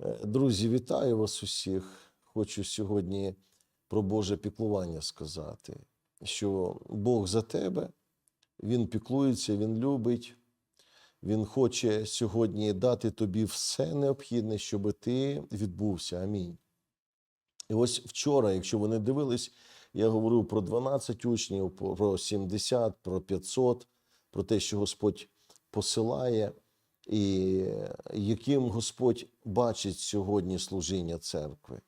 Е, Друзі, вітаю вас усіх. Хочу сьогодні про Боже піклування сказати, що Бог за тебе, Він піклується, Він любить, Він хоче сьогодні дати тобі все необхідне, щоб ти відбувся. Амінь. І ось вчора, якщо ви не дивились, я говорив про 12 учнів, про 70, про 500, про те, що Господь посилає, і яким Господь бачить сьогодні служіння церкви.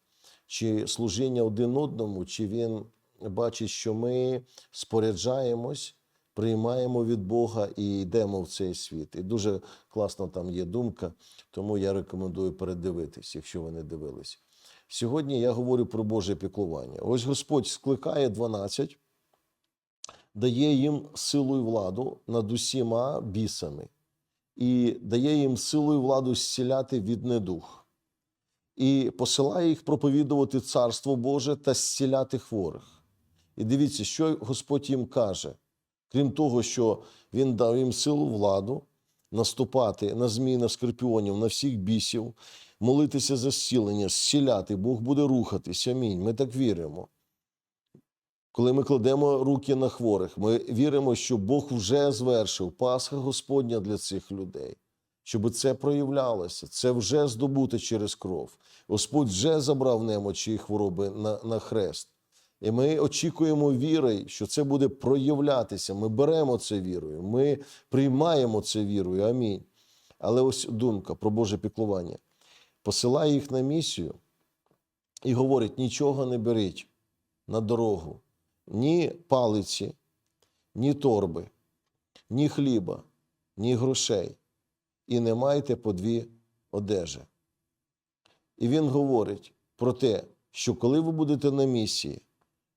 Чи служіння один одному, чи Він бачить, що ми споряджаємось, приймаємо від Бога і йдемо в цей світ. І дуже класна там є думка, тому я рекомендую передивитись, якщо ви не дивились. Сьогодні я говорю про Боже піклування. Ось Господь скликає 12, дає їм силу і владу над усіма бісами, і дає їм силу і владу зціляти від недух, і посилає їх проповідувати Царство Боже та зціляти хворих. І дивіться, що Господь їм каже. Крім того, що Він дав їм силу владу наступати на змій, на скорпіонів, на всіх бісів, молитися за зцілення, зціляти, Бог буде рухатись. Амінь. Ми так віримо. Коли ми кладемо руки на хворих, ми віримо, що Бог вже звершив Пасха Господня для цих людей, щоб це проявлялося, це вже здобуто через кров. Господь вже забрав немочі і хвороби на, на хрест. І ми очікуємо віри, що це буде проявлятися. Ми беремо це вірою, ми приймаємо це вірою. Амінь. Але ось думка про Боже піклування. Посилає їх на місію і говорить: нічого не беріть на дорогу, ні палиці, ні торби, ні хліба, ні грошей, і не майте по дві одежі. І він говорить про те, що коли ви будете на місії,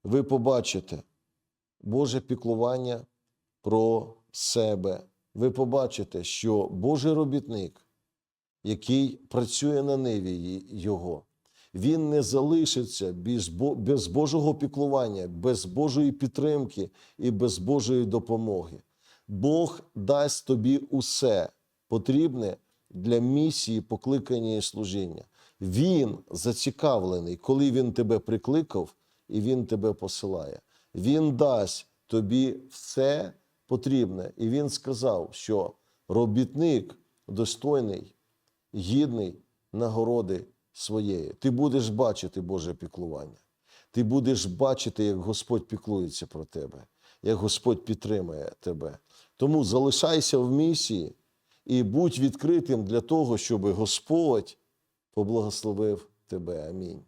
ви побачите Боже піклування про себе. Ви побачите, що Божий робітник, який працює на ниві Його, він не залишиться без Божого піклування, без Божої підтримки і без Божої допомоги. Бог дасть тобі усе потрібне для місії, покликання і служіння. Він зацікавлений, коли він тебе прикликав і він тебе посилає. Він дасть тобі все потрібне. І він сказав, що робітник достойний, гідний нагороди своєї. Ти будеш бачити Боже піклування. Ти будеш бачити, як Господь піклується про тебе, як Господь підтримує тебе. Тому залишайся в місії і будь відкритим для того, щоб Господь поблагословив тебе. Амінь.